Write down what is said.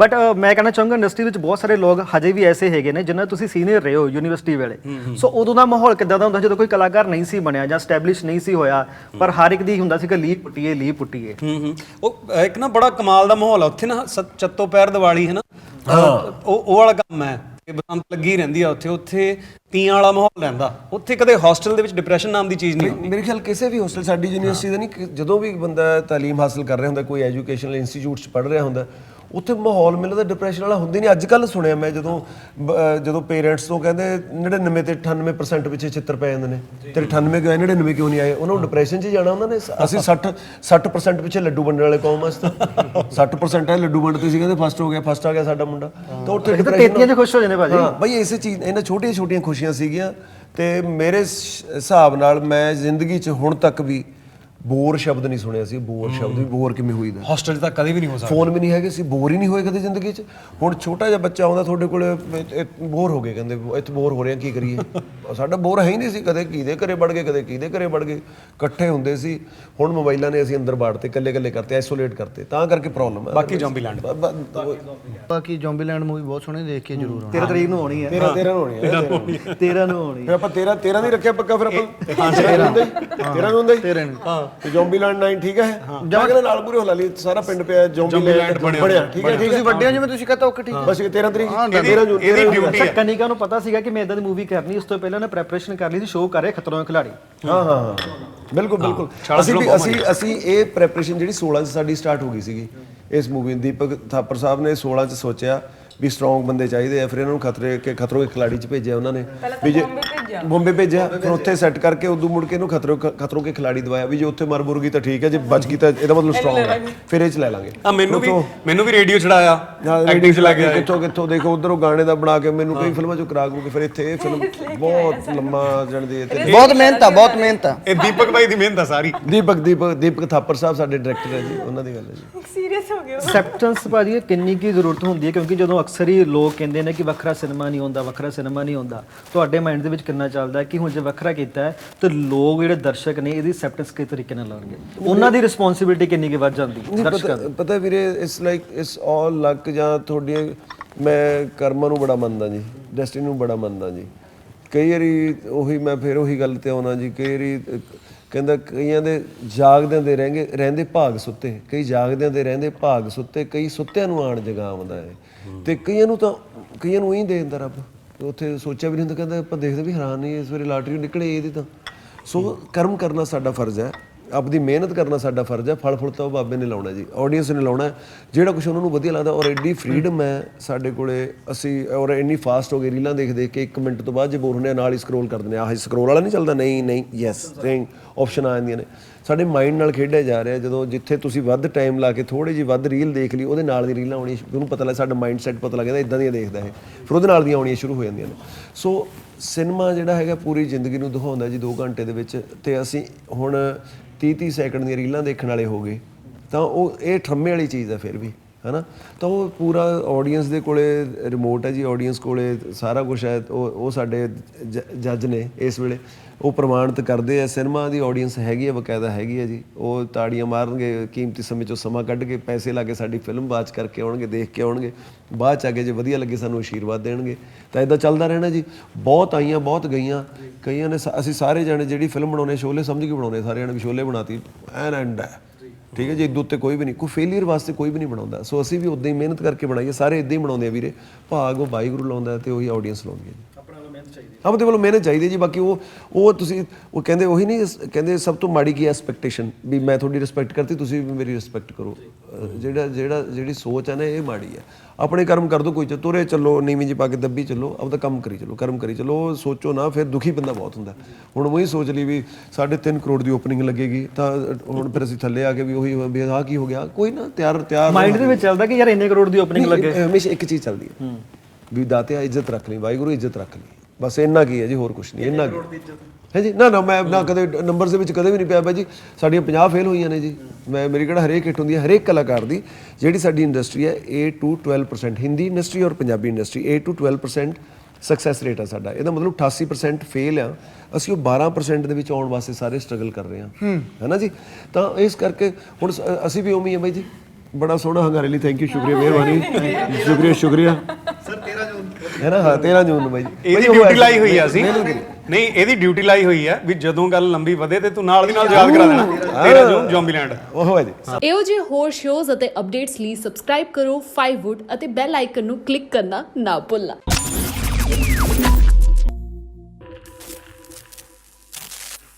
But ਮੈਂ ਕਹਿਣਾ ਚਾਹੂੰਗਾ ਇੰਡਸਟਰੀ ਵਿੱਚ ਬਹੁਤ ਸਾਰੇ ਲੋਕ ਹਜੇ ਵੀ ਐਸੇ ਹੈਗੇ ਨੇ ਜਿਨ੍ਹਾਂ ਤੁਸੀਂ ਸੀਨੀਅਰ ਰਹੇ ਹੋ ਯੂਨੀਵਰਸਿਟੀ ਵੇਲੇ। ਸੋ ਉਦੋਂ ਦਾ ਮਾਹੌਲ ਕਿੱਦਾਂ ਦਾ ਹੁੰਦਾ ਜਦੋਂ ਕੋਈ ਕਲਾਕਾਰ ਨਹੀਂ ਸੀ ਬਣਿਆ ਜਾਂ ਸਟੈਬਲਿਸ਼ ਨਹੀਂ ਸੀ ਹੋਇਆ ਪਰ ਹਰ ਇੱਕ ਦੀ ਹੁੰਦਾ ਸੀ ਕਿ ਲੀ ਪੁੱਟੀਏ ਲੀ ਪੁੱਟੀਏ। ਹੂੰ ਹੂੰ। ਉਹ ਇੱਕ ਨਾ ਬੜਾ ਕਮਾਲ ਦਾ ਮਾਹੌਲ ਆ। ਉੱਥੇ ਨਾ ਚੱਤੋ ਪੈਰ ਦੀਵਾਲੀ ਹੈ ਨਾ? ਉਹ ਉਹ ਵਾਲਾ ਕੰਮ ਹੈ। ਇਹ ਬਸੰਤ ਲੱਗੀ ਰਹਿੰਦੀ ਆ ਉੱਥੇ। ਉੱਥੇ ਤੀਆਂ ਵਾਲਾ ਮਾਹੌਲ ਰਹਿੰਦਾ। ਉੱਥੇ ਕਦੇ ਹੌਸਟਲ ਦੇ ਵਿੱਚ ਡਿਪਰੈਸ਼ਨ ਨਾਮ ਦੀ ਚੀਜ਼ ਨਹੀਂ ਹੁੰਦੀ। ਮੇਰੇ ਖਿਆਲ ਕਿਸੇ ਵੀ ਹੋਸਟਲ ਸਾਡੀ ਯੂਨੀਵਰਸਿਟੀ ਦਾ ਨਹੀਂ ਕਿ ਜਦੋਂ ਵੀ ਬੰਦਾ ਤਾਲੀਮ ਹਾਸਲ ਕਰ ਰਿਹਾ ਹੁੰਦਾ ਕੋਈ ਐਜੂਕੇਸ਼ਨਲ ਇੰਸਟੀਚਿਊਟ 'ਚ ਪੜ੍ਹ ਰਿਹਾ ਹੁੰਦਾ ਉੱਥੇ ਮਾਹੌਲ ਮਿਲਦਾ ਡਿਪਰੈਸ਼ਨ ਵਾਲਾ ਹੁੰਦਾ ਨਹੀਂ। ਅੱਜ ਕੱਲ ਸੁਣਿਆ ਮੈਂ ਜਦੋਂ ਬ- ਜਦੋਂ ਪੇਰੈਂਟਸ ਤੋਂ ਕਹਿੰਦੇ 99 ਤੇ 98% ਪਿੱਛੇ ਚਿੱਤਰ ਪੈ ਜਾਂਦੇ ਨੇ। ਤੇਰੇ 98 ਕਿਉਂ ਆਏ 99 ਕਿਉਂ ਨਹੀਂ ਆਏ? ਉਹਨਾਂ ਨੂੰ ਡਿਪਰੈਸ਼ਨ 'ਚ ਹੀ ਜਾਣਾ ਉਹਨਾਂ ਨੇ। ਅਸੀਂ 60 60% ਪਿੱਛੇ ਲੱਡੂ ਵੰਡਣ ਵਾਲੇ ਕੌਮ ਆ ਅਸੀਂ ਤਾਂ। 60% ਹੈ ਲੱਡੂ ਵੰਡਦੇ ਸੀ ਕਹਿੰਦੇ ਫਸਟ ਹੋ ਗਿਆ ਫਸਟ ਆ ਗਿਆ ਸਾਡਾ ਮੁੰਡਾ। ਤਾਂ ਉੱਥੇ ਤੇਤੀਆਂ 'ਚ ਖੁਸ਼ ਹੋ ਜਾਂਦੇ ਭਾਜੀ। ਹਾਂ ਬਈ ਇਸੇ ਚੀਜ਼ ਇਹਨਾਂ ਛੋਟੀਆਂ ਛੋਟੀਆਂ ਖੁਸ਼ੀਆਂ ਸੀਗੀਆਂ। ਤੇ ਮੇਰੇ ਸ- ਹਿਸਾਬ ਨਾਲ ਮੈਂ ਜ਼ਿੰਦਗੀ 'ਚ ਹੁਣ ਤੱਕ ਵੀ ਬੋਰ ਸ਼ਬਦ ਨਹੀਂ ਸੁਣਿਆ ਸੀ ਬੋਰ ਸ਼ਬਦ ਵੀ ਬੋਰ ਕਿਵੇਂ ਹੋਈਦਾ? ਹੌਸਟਲ 'ਚ ਤਾਂ ਕਦੇ ਵੀ ਨਹੀਂ ਹੋ ਸਕਦਾ। ਫੋਨ ਵੀ ਨਹੀਂ ਹੈਗੇ ਸੀ ਬੋਰ ਹੀ ਨਹੀਂ ਹੋਏ ਕਦੇ ਜ਼ਿੰਦਗੀ 'ਚ? ਹੁਣ ਛੋਟਾ ਜਿਹਾ ਬੱਚਾ ਆਉਂਦਾ ਤੁਹਾਡੇ ਕੋਲ ਬੋਰ ਹੋ ਗਏ ਕਹਿੰਦੇ ਇੱਥੇ ਬੋਰ ਹੋ ਰਹੇ ਆ ਕੀ ਕਰੀਏ? ਸਾਡਾ ਬੋਰ ਹੈ ਹੀ ਨਹੀਂ ਸੀ ਕਦੇ ਕਿਹਦੇ ਘਰੇ ਵੜ ਗਏ ਕਦੇ ਕਿਹਦੇ ਘਰੇ ਵੜ ਗਏ? ਇਕੱਠੇ ਹੁੰਦੇ ਸੀ। ਹੁਣ ਮੋਬਾਈਲਾਂ ਨੇ ਅਸੀਂ ਅੰਦਰ ਬਾੜਤੇ ਇਕੱਲੇ ਇਕੱਲੇ ਕਰਤੇ ਆਈਸੋਲੇਟ ਕਰਤੇ ਤਾਂ ਕਰਕੇ ਪ੍ਰੋਬਲਮ ਹੈ। ਬਾਕੀ ਜ਼ੋਂਬੀਲੈਂਡ ਬ- ਬ- ਬਾਕੀ ਜ਼ੋਂਬੀਲੈਂਡ ਮੂਵੀ ਬਹੁਤ ਸੋਹਣੀ ਦੇਖ ਕੇ ਜ਼ਰੂਰ ਆਉਣਾ। 13 ਤਰੀਕ ਨੂੰ ਆਉਣੀ ਹੈ। ਤੇਰਾ ਤੇਰਾ ਹੋਣੀ ਹੈ। 13 ਨੂੰ ਆਉਣੀ ਫਿਰ ਆਪਾਂ 13 13 ਨਹੀਂ ਰੱਖਿਆ ਪੱਕਾ ਫਿਰ ਆਪਾਂ ਹਾਂ 13 ਨੂੰ ਹੁੰਦਾ ਹੀ। 13 ਨੂੰ ਹੁੰਦਾ ਹੀ। 13 ਨੂੰ। ਹਾਂ। ਜ਼ੋਂਬੀਲੈਂਡ 9 ਠੀਕ ਹੈ? ਜਾਂ ਕਹਿੰਦਾ ਨਾਲ ਪੂਰੇ ਹੋਲਾ ਲਈ ਸਾਰਾ ਪਿੰਡ ਪਿਆ ਜ਼ੋਂਬੀਲੈਂਡ ਬਣਿਆ ਠੀਕ ਹੈ ਠੀਕ ਤੁਸੀਂ ਹੈ? ਵੱਡੇ ਹੋ ਜਿਵੇਂ ਤੁਸੀਂ ਕਹਤਾ ਓਕੇ ਠੀਕ ਹੈ। ਬਸ ਇਹ 13 ਤਰੀਕ। 13 ਜੂਨ 13 ਜੂਨ। ਅੱਛਾ ਕਨਿਕਾ ਨੂੰ ਪਤਾ ਸੀਗਾ ਕਿ ਮੈਂ ਇਦਾਂ ਦੀ ਮੂਵੀ ਕਰਨੀ ਉਸ ਤੋਂ ਪਹਿਲਾਂ ਨੇ ਪ੍ਰੈਪਰੇਸ਼ਨ ਕਰ ਲਈ ਸੀ ਸ਼ੋਅ ਕਰ ਰਿਹਾ ਖਤਰੋਂ ਖਿਲਾੜੀ ਹਾਂ ਹਾਂ ਹਾਂ। ਬਿਲਕੁਲ ਬਿਲਕੁਲ। ਅਸੀਂ ਵੀ ਅਸੀਂ ਅਸੀਂ ਇਹ ਪ੍ਰੈਪਰੇਸ਼ਨ ਜਿਹੜੀ 16 ਚ ਸਾਡੀ ਸਟਾਰਟ ਹੋ ਗਈ ਸੀਗੀ ਇਸ ਮੂਵੀ ਦੀਪਕ ਥਾਪਰ ਸਾਹਿਬ ਨੇ 16 ਚ ਸੋਚਿਆ ਵੀ ਸਟਰੋਂਗ ਬੰਦੇ ਚਾਹੀਦੇ ਆ ਫਿਰ ਇਹਨਾਂ ਨੂੰ ਖਤਰੇ ਕੇ ਖਤਰੋਂ ਕੇ ਖਿਲਾੜੀ ਚ ਭੇਜਿਆ ਉਹਨਾਂ ਨੇ। ਵੀ ਜੇ ਬੰਬੇ ਭੇਜਿਆ। ਫਿਰ ਉੱਥੇ ਸੈੱਟ ਕਰਕੇ ਉਦੋਂ ਮੁੜ ਕੇ ਇਹਨੂੰ ਖਤਰੋਂ ਖਤਰੋਂ ਕੇ ਖਿਲਾੜੀ ਦਵਾਇਆ। ਵੀ ਜੇ ਉੱਥੇ ਮਰ ਮੁਰ ਗਈ ਤਾਂ ਠੀਕ ਹੈ ਜੇ ਬਚ ਗਈ ਤਾਂ ਇਹਦਾ ਮਤਲਬ ਸਟਰੋਂਗ ਹੈ ਫਿਰ ਇਹ ਚ ਲੈ ਲਾਂਗੇ। ਆ ਮੈਨੂੰ ਵੀ ਮੈਨੂੰ ਵੀ ਰੇਡੀਓ ਚੜਾਇਆ। ਐਕਟਿੰਗ ਚ ਲੱਗ ਗਿਆ ਕਿੱਥੋਂ ਕਿੱਥੋਂ? ਦੇਖੋ ਉਧਰੋਂ ਗਾਣੇ ਦਾ ਬਣਾ ਕੇ ਮੈਨੂੰ ਕਈ ਫਿਲਮਾਂ ਚੋਂ ਕਰਾ ਕੇ ਫਿਰ ਇੱਥੇ ਇਹ ਫਿਲਮ ਬਹੁਤ ਲੰਮਾ ਜਣਦੀ ਤੇ ਬਹੁਤ ਮਿਹਨਤ ਆ ਬਹੁਤ ਮਿਹਨਤ ਆ। ਇਹ ਦੀਪਕ ਭਾਈ ਦੀ ਮਿਹਨਤ ਆ ਸਾਰੀ। ਦੀਪਕ ਦੀਪਕ ਦੀਪਕ ਥਾਪਰ ਸਾਹਿਬ ਸਾਡੇ ਡਾਇਰੈਕਟਰ ਹੈ ਜੀ ਉਹਨਾਂ ਦੀ ਗੱਲ ਹੈ ਜੀ। ਸੀਰੀਅਸ ਹੋ ਗਏ ਹੋ। ਐਕਸੈਪਟੈਂਸ ਭਾਜੀ ਕਿੰਨੀ ਕੀ ਜ਼ਰੂਰਤ ਹੁੰਦੀ ਹੈ ਕਿਉਂਕਿ ਜਦੋਂ ਅਕਸਰ ਹੀ ਲੋਕ ਕਹਿੰਦੇ ਨੇ ਕਿ ਵੱਖਰਾ ਸਿਨੇਮਾ ਨਹੀਂ ਹੁੰਦਾ ਵੱਖਰਾ ਸਿਨੇਮਾ ਨਹੀਂ ਹੁੰਦਾ। ਤੁਹਾਡੇ ਮਾਈਂਡ ਦੇ ਵਿੱਚ ਕਿੰਨਾ ਚੱਲਦਾ ਹੈ ਕਿ ਹੁਣ ਜੇ ਵੱਖਰਾ ਕੀਤਾ ਹੈ ਤੇ ਲੋਕ ਜਿਹੜੇ ਦਰਸ਼ਕ ਨੇ ਇਹਦੀ ਐਕਸੈਪਟੈਂਸ ਕਿਸ ਤਰੀਕੇ ਨਾਲ ਲਾਉਣਗੇ? ਉਹਨਾਂ ਦੀ ਰਿਸਪੌਂਸਿਬਿਲਟੀ ਕਿੰਨੀ ਕੀ ਵੱਧ ਜਾਂਦੀ ਦਰਸ਼ਕਾਂ ਪਤਾ ਪਤਾ ਵੀਰੇ it's like it's all luck ਜਾਂ ਤੁਹਾਡੀਆਂ ਮੈਂ ਕਰਮਾਂ ਨੂੰ ਬੜਾ ਮੰਨਦਾ ਜੀ ਡੈਸਟੀਨੀ ਨੂੰ ਬੜਾ ਮੰਨਦਾ ਜੀ। ਕਈ ਵਾਰੀ ਉਹੀ ਮੈਂ ਫਿਰ ਉਹੀ ਗੱਲ ਤੇ ਆਉਣਾ ਜੀ ਕਈ ਵਾਰੀ ਕਹਿੰਦਾ ਕਈਆਂ ਦੇ ਜਾਗਦਿਆਂ ਦੇ ਰਹਿੰਗੇ, ਰਹਿੰਦੇ ਭਾਗ ਸੁੱਤੇ। ਕਈ ਜਾਗਦਿਆਂ ਦੇ ਰਹਿੰਦੇ ਭਾਗ ਸੁੱਤੇ, ਕਈ ਸੁੱਤਿਆਂ ਨੂੰ ਆਣ ਜਗਾਉਂਦਾ ਹੈ। ਤੇ ਕਈਆਂ ਨੂੰ ਤਾਂ, ਕਈਆਂ ਨੂੰ ਹੀ ਦੇ ਦਿੰਦਾ ਰੱਬ। ਉੱਥੇ ਸੋਚਿਆ ਵੀ ਨਹੀਂ ਹੁੰਦਾ, ਕਹਿੰਦਾ ਆਪਾਂ ਦੇਖਦੇ ਵੀ ਹੈਰਾਨ ਨਹੀਂ, ਇਸ ਵੇਲੇ ਲਾਟਰੀ ਨਿਕਲੇ ਇਹਦੀ ਤਾਂ। ਸੋ ਕਰਮ ਕਰਨਾ ਸਾਡਾ ਫਰਜ਼ ਹੈ। ਆਪਦੀ ਮਿਹਨਤ ਕਰਨਾ ਸਾਡਾ ਫਰਜ਼ ਹੈ, ਫਲ ਫੁੱਲ ਤਾਂ ਉਹ ਬਾਬੇ ਨੇ ਲਾਉਣਾ ਜੀ ਆਡੀਅנס ਨੇ ਲਾਉਣਾ ਜਿਹੜਾ ਕੁਝ ਉਹਨਾਂ ਨੂੰ ਵਧੀਆ ਲੱਗਦਾ, ਔਰ ਐਡੀ ਫਰੀडम ਹੈ ਸਾਡੇ ਕੋਲੇ, ਅਸੀਂ, ਔਰ ਇੰਨੀ ਫਾਸਟ ਹੋ ਗਈ ਰੀਲਾਂ ਦੇਖ ਦੇਖ ਕੇ 1 ਮਿੰਟ ਤੋਂ ਬਾਅਦ ਜੇ ਬੋਰ ਹੁੰਦੇ ਨਾਲ ਹੀ ਸਕਰੋਲ ਕਰ ਦਿੰਦੇ ਆਹ ਸਕਰੋਲ ਵਾਲਾ ਨਹੀਂ ਚੱਲਦਾ, ਨਹੀਂ ਨਹੀਂ ਯੈਸ ਥਿੰਗ ਆਪਸ਼ਨ ਆ ਜਾਂਦੀਆਂ ਨੇ। ਸਾਡੇ ਮਾਈਂਡ ਨਾਲ ਖੇਡਿਆ ਜਾ ਰਿਹਾ ਜਦੋਂ ਜਿੱਥੇ ਤੁਸੀਂ ਵੱਧ ਟਾਈਮ ਲਾ ਕੇ ਥੋੜੀ ਜਿਹੀ ਵੱਧ ਰੀਲ ਦੇਖ ਲਈ, ਉਹਦੇ ਨਾਲ ਦੀ ਰੀਲਾਂ ਆਉਣੀ ਉਹਨੂੰ ਪਤਾ ਲੱਗ, ਸਾਡਾ ਮਾਈਂਡ ਸੈਟ ਪਤਾ ਲੱਗਦਾ ਇਦਾਂ ਦੀਆਂ ਦੇਖਦਾ ਹੈ ਫਿਰ ਉਹਦੇ ਨਾਲ ਦੀਆਂ ਆਉਣੀਆਂ ਸ਼ੁਰੂ ਹੋ ਜਾਂਦੀਆਂ ਨੇ। ਸੋ ਸਿਨੇਮਾ ਜਿਹੜਾ ਹੈਗਾ ਪੂਰੀ ਜ਼ਿੰਦਗੀ ਨੂੰ ਦਿਖਾਉਂਦਾ ਜੀ 2 ਘੰਟੇ ਦੇ ਵਿੱਚ ਤੇ ਅਸੀਂ ਹੁਣ 30 30 ਸੈਕਿੰਡ ਦੀਆਂ ਰੀਲਾਂ ਦੇਖਣ ਵਾਲੇ ਹੋ ਗਏ, ਤਾਂ ਉਹ, ਇਹ ਠੰਮੇ ਵਾਲੀ ਚੀਜ਼ ਹੈ ਫਿਰ ਵੀ। ਹਨਾ? ਤਾਂ ਉਹ ਪੂਰਾ ਆਡੀਅנס ਦੇ ਕੋਲੇ ਰਿਮੋਟ ਹੈ ਜੀ ਆਡੀਅנס ਕੋਲੇ ਸਾਰਾ ਕੁਝ ਹੈ, ਉਹ ਉਹ ਸਾਡੇ ਜੱਜ ਨੇ ਇਸ ਵੇਲੇ। ਉਹ ਪ੍ਰਮਾਣਿਤ ਕਰਦੇ ਆ ਸਿਨੇਮਾ ਦੀ ਆਡੀਅנס ਹੈਗੀ ਹੈ ਬਕਾਇਦਾ ਹੈਗੀ ਹੈ ਜੀ। ਉਹ ਤਾੜੀਆਂ ਮਾਰਨਗੇ, ਕੀਮਤੀ ਸਮੇਂ ਚੋਂ ਸਮਾਂ ਕੱਢ ਕੇ ਪੈਸੇ ਲਾ ਕੇ ਸਾਡੀ ਫਿਲਮ ਬਾਚ ਕਰਕੇ ਆਉਣਗੇ, ਦੇਖ ਕੇ ਆਉਣਗੇ। ਬਾਅਦ ਚ ਆ ਕੇ ਜੇ ਵਧੀਆ ਲੱਗੇ, ਸਾਨੂੰ ਅਸ਼ੀਰਵਾਦ ਦੇਣਗੇ। ਤਾਂ ਇਦਾਂ ਚੱਲਦਾ ਰਹਿਣਾ ਜੀ। ਬਹੁਤ ਆਈਆਂ, ਬਹੁਤ ਗਈਆਂ। ਕਈਆਂ ਨੇ ਅਸੀਂ ਸਾਰੇ ਜਾਣੇ ਜਿਹੜੀ ਫਿਲਮ ਬਣਾਉਣੇ ਸ਼ੋਲੇ ਸਮਝ ਕੇ ਬਣਾਉਣੇ ਸਾਰੇ ਜਾਣੇ ਵੀ ਸ਼ੋਲੇ ਬਣਾਤੀ। ਐਨ ਐਂਡ ਹੈ। ਠੀਕ ਹੈ ਜੀ, ਇਦੋਂ ਉੱਤੇ ਕੋਈ ਵੀ ਨਹੀਂ, ਕੋਈ ਫੇਲਿਅਰ ਵਾਸਤੇ ਕੋਈ ਵੀ ਨਹੀਂ ਬਣਾਉਂਦਾ। ਸੋ ਅਸੀਂ ਵੀ ਉਦਾਂ ਹੀ ਮਿਹਨਤ ਕਰਕੇ ਬਣਾਈਏ, ਸਾਰੇ ਇਦਾਂ ਹੀ ਬਣਾਉਂਦੇ ਆ ਵੀਰੇ। ਭਾਗ ਉਹ ਵਾਹਿਗੁਰੂ ਲਾਉਂਦਾ ਤੇ ਉਹੀ ਆਡੀਅנס ਲਾਉਂਦੀ ਹੈ ਜੀ ਆਪਣੇ ਵੱਲੋਂ ਮਿਹਨਤ ਚਾਹੀਦੀ ਜੀ। ਬਾਕੀ ਉਹ ਉਹ ਤੁਸੀਂ ਉਹ ਕਹਿੰਦੇ ਉਹੀ ਨਹੀਂ ਕਹਿੰਦੇ ਸਭ ਤੋਂ ਮਾੜੀ ਕੀ ਐਕਸਪੈਕਟੇਸ਼ਨ ਵੀ ਮੈਂ ਤੁਹਾਡੀ ਰਿਸਪੈਕਟ ਕਰਤੀ ਤੁਸੀਂ ਵੀ ਮੇਰੀ ਰਿਸਪੈਕਟ ਕਰੋ। ਜਿਹੜਾ ਜਿਹੜਾ ਜਿਹੜੀ ਸੋਚ ਹੈ ਨਾ ਇਹ ਮਾੜੀ ਹੈ। ਆਪਣੇ ਕਰਮ ਕਰ ਦੋ ਕੋਈ ਤੁਰੇ ਚੱਲੋ ਨੀਵੀਂ ਜੀ ਪਾ ਕੇ ਦੱਬੀ ਚੱਲੋ ਆਪਦਾ ਕੰਮ ਕਰੀ ਚੱਲੋ ਕਰਮ ਕਰੀ ਚੱਲੋ ਸੋਚੋ ਨਾ ਫਿਰ ਦੁਖੀ ਬੰਦਾ ਬਹੁਤ ਹੁੰਦਾ। ਹੁਣ ਉਹੀ ਸੋਚ ਲਈ ਵੀ 3.5 ਕਰੋੜ ਦੀ ਓਪਨਿੰਗ ਲੱਗੇਗੀ ਤਾਂ ਹੁਣ ਫਿਰ ਅਸੀਂ ਥੱਲੇ ਆ ਕੇ ਵੀ ਉਹੀ ਵੀ ਆਹ ਕੀ ਹੋ ਗਿਆ? ਕੋਈ ਨਾ ਤਿਆਰ ਤਿਆਰ ਮਾਈਂਡ ਦੇ ਵਿੱਚ ਚੱਲਦਾ ਕਿ ਯਾਰ ਇੰਨੇ ਕਰੋੜ ਦੀ ਓਪਨਿੰਗ ਲੱਗੇ। ਹਮੇਸ਼ਾ ਇੱਕ ਚੀਜ਼ ਚੱਲਦੀ ਹੈ। ਵੀ ਦਾਤਿਆ ਇੱਜ਼ਤ ਰੱਖ ਲਈ ਵਾਹਿਗੁਰੂ ਇੱਜ਼ਤ ਰੱਖ ਲਈ। ਬਸ ਇੰਨਾ ਕੀ ਹੈ ਜੀ ਹੋਰ ਕੁਝ ਨਹੀਂ ਇੰਨਾ ਕੀ। ਹੈ ਜੀ ਨਾ ਨਾ ਮੈਂ ਨਾ ਕਦੇ ਨੰਬਰਸ ਦੇ ਵਿੱਚ ਕਦੇ ਵੀ ਨਹੀਂ ਪਿਆ ਬਾਈ ਜੀ। ਸਾਡੀਆਂ 50 ਫੇਲ ਹੋਈਆਂ ਨੇ ਜੀ। ਮੈਂ ਮੇਰੀ ਕਿਹੜਾ ਹਰੇਕ ਹਿੱਟ ਹੁੰਦੀ ਹੈ ਹਰੇਕ ਕਲਾਕਾਰ ਦੀ ਜਿਹੜੀ ਸਾਡੀ ਇੰਡਸਟਰੀ ਹੈ 8 to 12% ਹਿੰਦੀ ਇੰਡਸਟਰੀ ਔਰ Punjabi industry 8 to 12% success rate ਆ ਸਾਡਾ। ਇਹਦਾ ਮਤਲਬ 88% ਫੇਲ ਆ। ਅਸੀਂ ਉਹ 12% ਦੇ ਵਿੱਚ ਆਉਣ ਵਾਸਤੇ ਸਾਰੇ ਸਟਰਗਲ ਕਰ ਰਹੇ ਹਾਂ। ਹੈ। ਨਾ ਜੀ? ਤਾਂ ਇਸ ਕਰਕੇ ਹੁਣ ਸ- ਅਸੀਂ ਵੀ ਉਮੀ ਹੈ ਬਾਈ ਜੀ। ਬੜਾ ਸੋਹਣਾ ਹੰਗਾਰੇ ਲਈ ਥੈਂਕ ਯੂ ਸ਼ੁਕਰੀਆ ਮਿਹਰਬਾਨੀ। ਸ਼ੁਕਰੀਆ ਸ਼ੁਕਰੀਆ। ਸਰ 13 ਜੂਨ ਹੈ ਨਾ? ਹਾਂ 13 ਜੂਨ ਨੂੰ ਬਾਈ ਜੀ। ਇਹਦੀ ਡਿਊਟੀ ਲਾਈ ਹੋਈ ਆ ਅਸੀਂ। ਨਹੀਂ ਇਹਦੀ ਡਿਊਟੀ ਲਾਈ ਹੋਈ ਆ ਵੀ ਜਦੋਂ ਗੱਲ ਲੰਬੀ ਵਧੇ ਤੇ ਤੂੰ ਨਾਲ ਦੀ ਨਾਲ ਯਾਦ ਕਰਾ ਦੇਣਾ। 13 ਜੂਨ ਜੌਂਬੀਲੈਂਡ। ਉਹ ਹੈ ਜੀ। ਇਹੋ ਜਿਹੇ ਹੋਰ ਸ਼ੋਜ਼ ਅਤੇ ਅਪਡੇਟਸ ਲਈ ਸਬਸਕ੍ਰਾਈਬ ਕਰੋ 5wood ਅਤੇ ਬੈਲ ਆਈਕਨ ਨੂੰ ਕਲਿੱਕ ਕਰਨਾ ਨਾ ਭੁੱਲਣਾ।